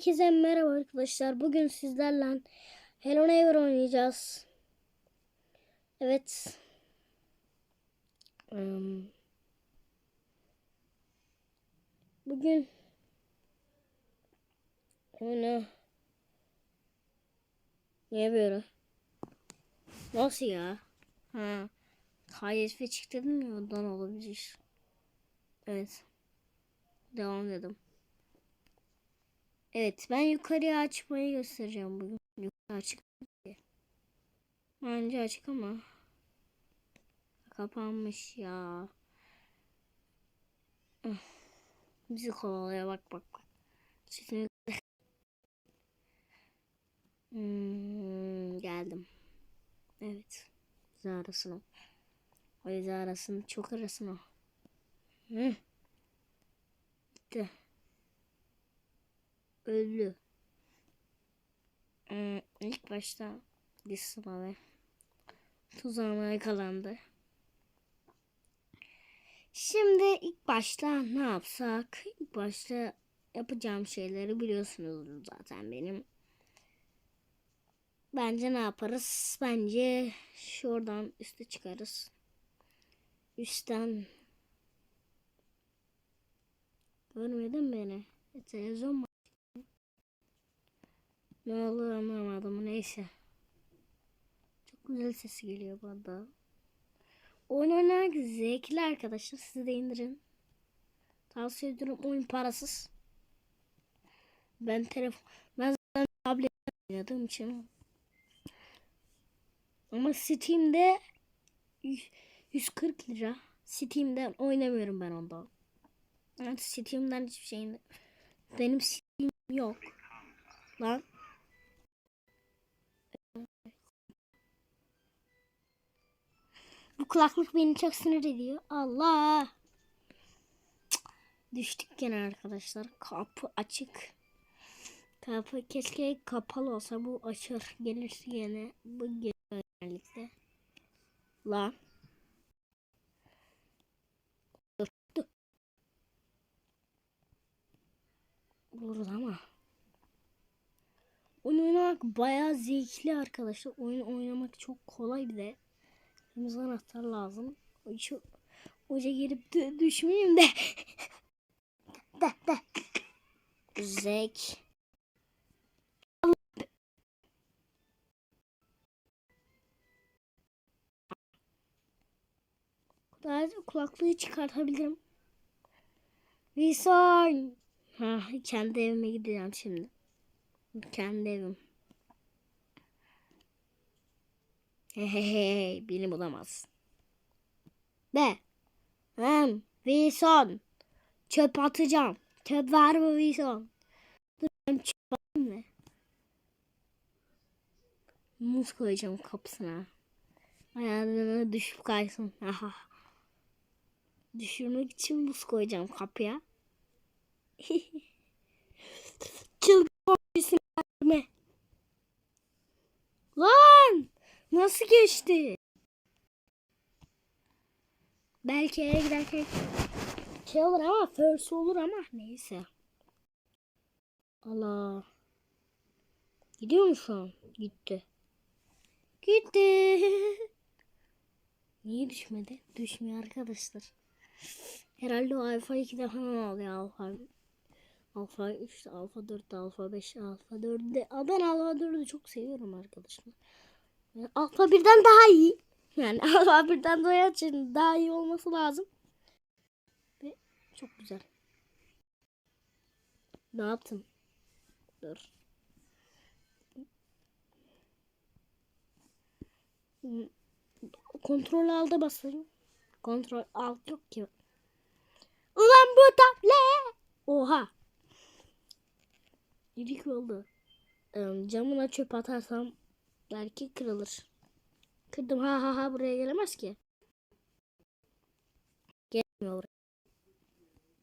Herkese merhaba arkadaşlar. Bugün sizlerle Hello Neighbor oynayacağız. Evet. Bugün oyunu Niye böyle? Nasıl ya? Ha. KYF çıktı dedim ya ondan olabilir. Evet. Devam dedim. Evet ben yukarıya açmayı göstereceğim bugün. Yukarı açık. diye. Bence açık ama. Kapanmış ya. Bizi kovalaya bak bak bak. Şimdi hmm, geldim. Evet. Zarasına. O zarasını çok arasına. Hı. Gitti. Öldü. Hmm, ilk başta Disma ve tuzağına yakalandı. Şimdi ilk başta ne yapsak? İlk başta yapacağım şeyleri biliyorsunuz zaten benim. Bence ne yaparız? Bence şuradan üste çıkarız. Üstten Görmedin beni. E, televizyon mu? Ne olur anlamadım. Neyse. Çok güzel sesi geliyor bana. Oyun oynamak zevkli arkadaşlar. Siz de indirin. Tavsiye ediyorum. Oyun parasız. Ben telefon ben zaten tablet oynadığım için. Ama Steam'de 140 lira. Steam'den oynamıyorum ben ondan. Evet Steam'den hiçbir şeyim benim Steam yok. Lan. Kulaklık beni çok sinir ediyor. Allah. Düştük gene arkadaşlar. Kapı açık. Kapı keşke kapalı olsa bu açır. Gelirse gene bu geliyor genellikle. Lan. Dur. Vurur ama. Oyun oynamak bayağı zevkli arkadaşlar. Oyun oynamak çok kolay bir de. Kırmızı anahtar lazım. Şu hoca dü- düşmeyeyim de. de de. Zek. Kulaklığı çıkartabilirim. Wilson. Ha, kendi evime gideceğim şimdi. Kendi evim. Hehehe beni bulamaz. Be. Hem Wilson. Çöp atacağım. Çöp var mı Wilson? Ben çöp atayım mı? Muz koyacağım kapısına. Ayağına düşüp kaysın. Aha. Düşürmek için muz koyacağım kapıya. Çılgın mi? Lan! Nasıl geçti? Belki eve giderken şey olur ama first olur ama neyse. Allah. Gidiyor mu şu an? Gitti. Gitti. Niye düşmedi? Düşmüyor arkadaşlar. Herhalde o alfa 2'de falan alıyor alfa. Alfa 3, alfa 4, alfa 5, alfa 4'de. Ben alfa 4'ü çok seviyorum arkadaşlar. Alfa 1'den daha iyi. Yani alfa 1'den doya için daha iyi olması lazım. Ve çok güzel. Ne yaptım? Dur. Kontrol alda basayım. Kontrol alt yok ki. Ulan bu tablet. Oha. İlik oldu. Camına çöp atarsam belki kırılır. Kırdım ha ha ha buraya gelemez ki. Gelmiyor buraya.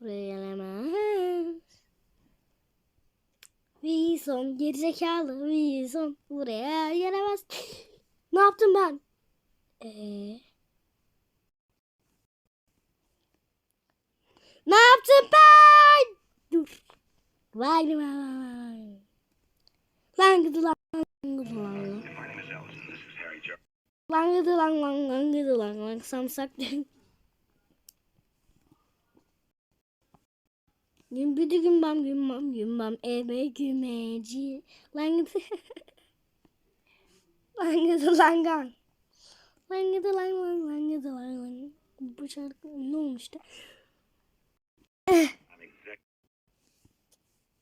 Buraya gelemez. Wilson gerizekalı Wilson buraya gelemez. ne yaptım ben? Ee... Ne yaptım ben? Dur. Vay vay vay. Lan gıdı lan lan gıdı lan lan. Lan gıdı lan lan lan gıdı lan lan samsak Gün büdü gün bam gün bam gün bam eve gümeci lan gıdı lan gıdı lan gan lan gıdı lan lan lan gıdı lan lan bu şarkı ne olmuştu?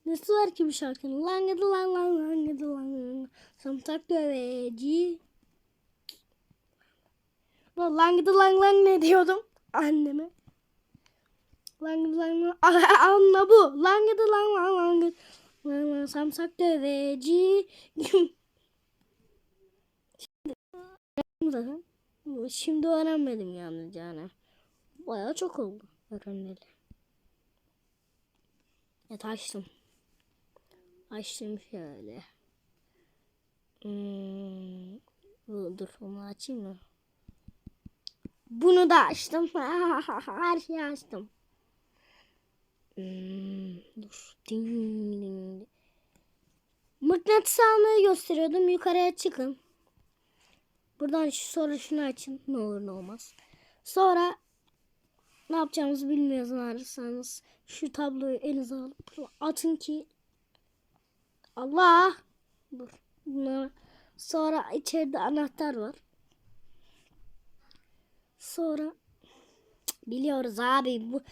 Nesi var ki bu şarkının? Lan gıdı lan lan lan gıdı lan lan. Samsak döveci. Lan lan gıdı lan lan ne diyordum anneme. Lan gıdı lan lan. Ah, Anla bu. Lan gıdı lan lan lan gıdı. Lan lan samsak döveci. Şimdi. Şimdi öğrenmedim yalnız yani. Bayağı çok oldu öğrenmeli. Evet. Açtım şöyle. Hmm. Dur onu açayım mı? Bunu da açtım. Her şeyi açtım. Hmm. Dur. Mıknatıs almayı gösteriyordum. Yukarıya çıkın. Buradan şu- sonra şunu açın. Ne olur ne olmaz. Sonra ne yapacağımızı bilmiyorsanız şu tabloyu elinize alıp atın ki Allah dur bunlar sonra içeride anahtar var sonra biliyoruz abi bu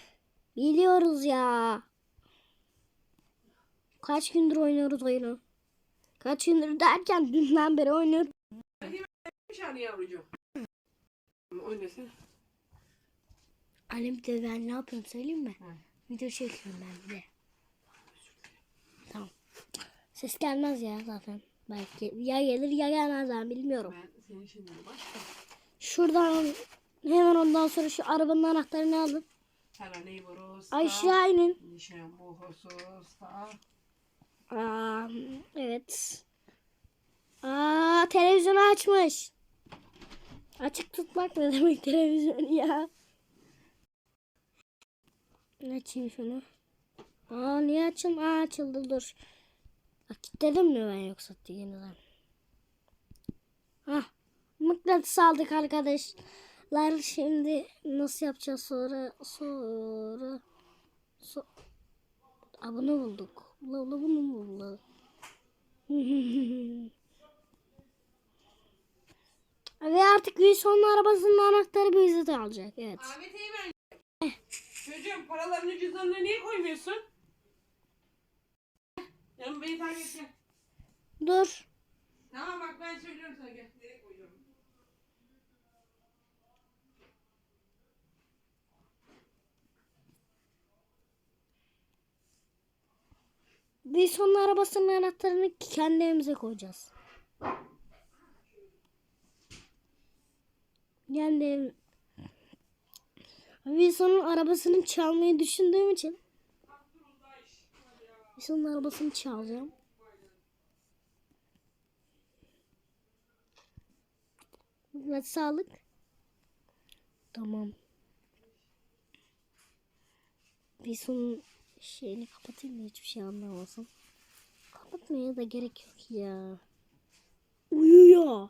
biliyoruz ya kaç gündür oynuyoruz oyunu kaç gündür derken dünden beri oynuyoruz saniye yavrucuğum. Oynasın. Annem de ben ne yapıyorum söyleyeyim mi? Video çekiyorum ben bir de. Ses gelmez ya zaten. Belki ya gelir ya gelmez ben bilmiyorum. Ben şimdi başka. Şuradan hemen ondan sonra şu arabanın anahtarını alın. Aşağı inin. Aa, evet. Aa, televizyonu açmış. Açık tutmak ne demek televizyon ya? Açayım şunu. Aa niye açım? Aa açıldı dur. Kilitledim mi ben yoksa yeniden? Hah. Mıknatıs aldık arkadaşlar. Şimdi nasıl yapacağız sonra? Sonra. So Aa, bunu bulduk. Ula ula bunu bulduk? Ve artık Wilson'un arabasının anahtarı bizi de alacak. Evet. Ahmet Eymen. Çocuğum paralarını cüzdanına niye koymuyorsun? Yanım beni takip et. gel. Dur. Tamam bak ben söylüyorum sana gel. Nereye koyuyorum? Wilson'un arabasının anahtarını kendi evimize koyacağız. Kendi ev... Wilson'un arabasını çalmayı düşündüğüm için Wilson'un arabasını çalacağım. Ve sağlık. Tamam. Wilson'un şeyini kapatayım da hiçbir şey anlamasın. Kapatmaya da gerek yok ya. Uyuyor.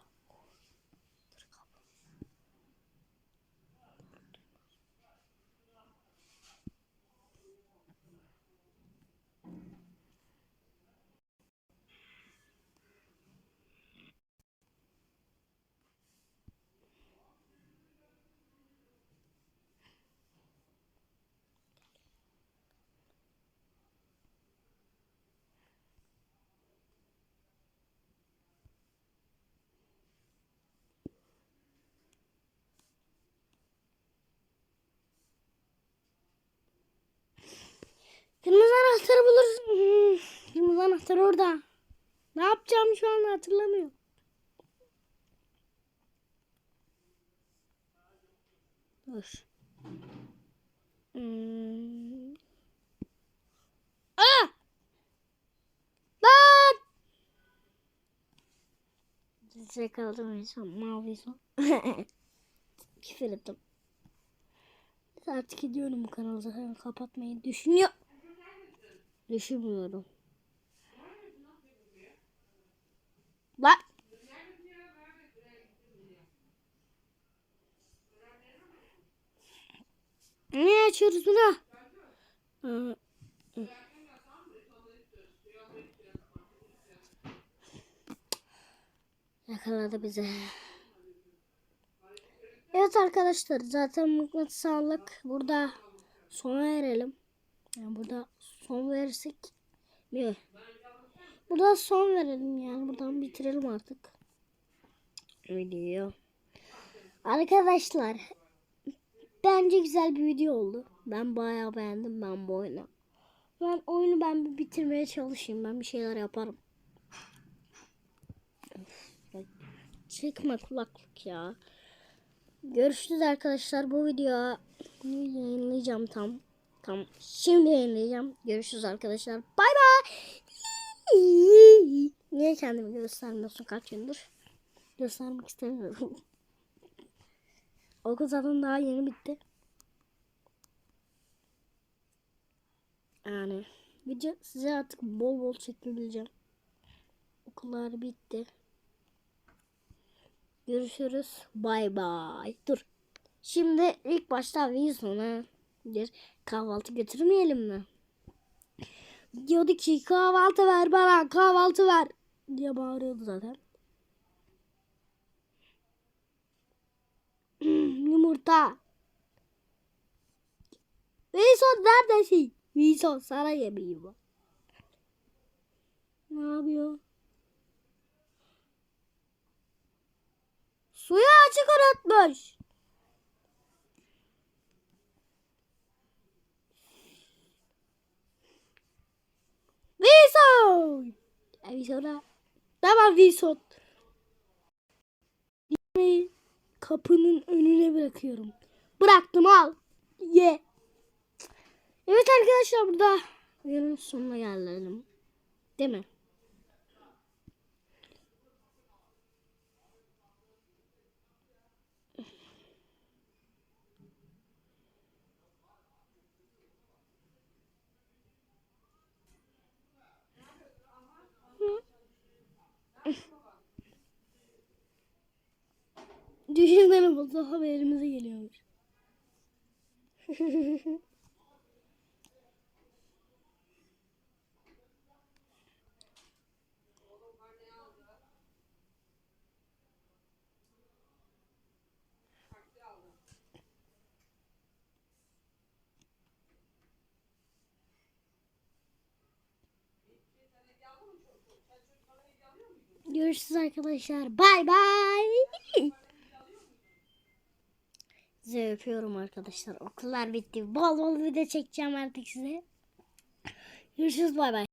Kırmızı anahtarı buluruz. Hmm, Kırmızı anahtar orada. Ne yapacağım şu an hatırlamıyorum. Dur. Hmm. Aa! Lan! Size kaldım insan mavi son. Küfür ettim. Artık gidiyorum bu kanalı zaten kapatmayı düşünüyor. Düşünmüyorum. Lan. Ne açıyoruz bunu? Aa, Yakaladı bizi. Evet arkadaşlar zaten mıknatıs aldık. Burada sona erelim. Yani burada son verirsek mi? Burada son verelim yani. Buradan bitirelim artık. Video. Arkadaşlar bence güzel bir video oldu. Ben bayağı beğendim ben bu oyunu. Ben oyunu ben bir bitirmeye çalışayım. Ben bir şeyler yaparım. Çekme kulaklık ya. Görüşürüz arkadaşlar. Bu videoyu yayınlayacağım tam. Tam şimdi yayınlayacağım. Görüşürüz arkadaşlar. Bay bay. Niye kendimi göstermiyorsun kaç gündür? Göstermek istemiyorum. Okul zaten daha yeni bitti. Yani video size artık bol bol çekebileceğim. Okullar bitti. Görüşürüz. Bay bay. Dur. Şimdi ilk başta Wilson'a bir kahvaltı götürmeyelim mi? Diyordu ki kahvaltı ver bana kahvaltı ver diye bağırıyordu zaten. Yumurta. Wilson neredesin? Wilson sana yemeği var. Ne yapıyor? Suyu açık unutmuş. Wilson. Wilson'a. Tamam Wilson. Yemeği kapının önüne bırakıyorum. Bıraktım al. Ye. Evet arkadaşlar burada videonun sonuna geldim. Değil mi? Düşünsene bu haberimize geliyormuş. Görüşürüz arkadaşlar. Bay bay. Size öpüyorum arkadaşlar. Okullar bitti. Bol bol video çekeceğim artık size. Görüşürüz bay bay.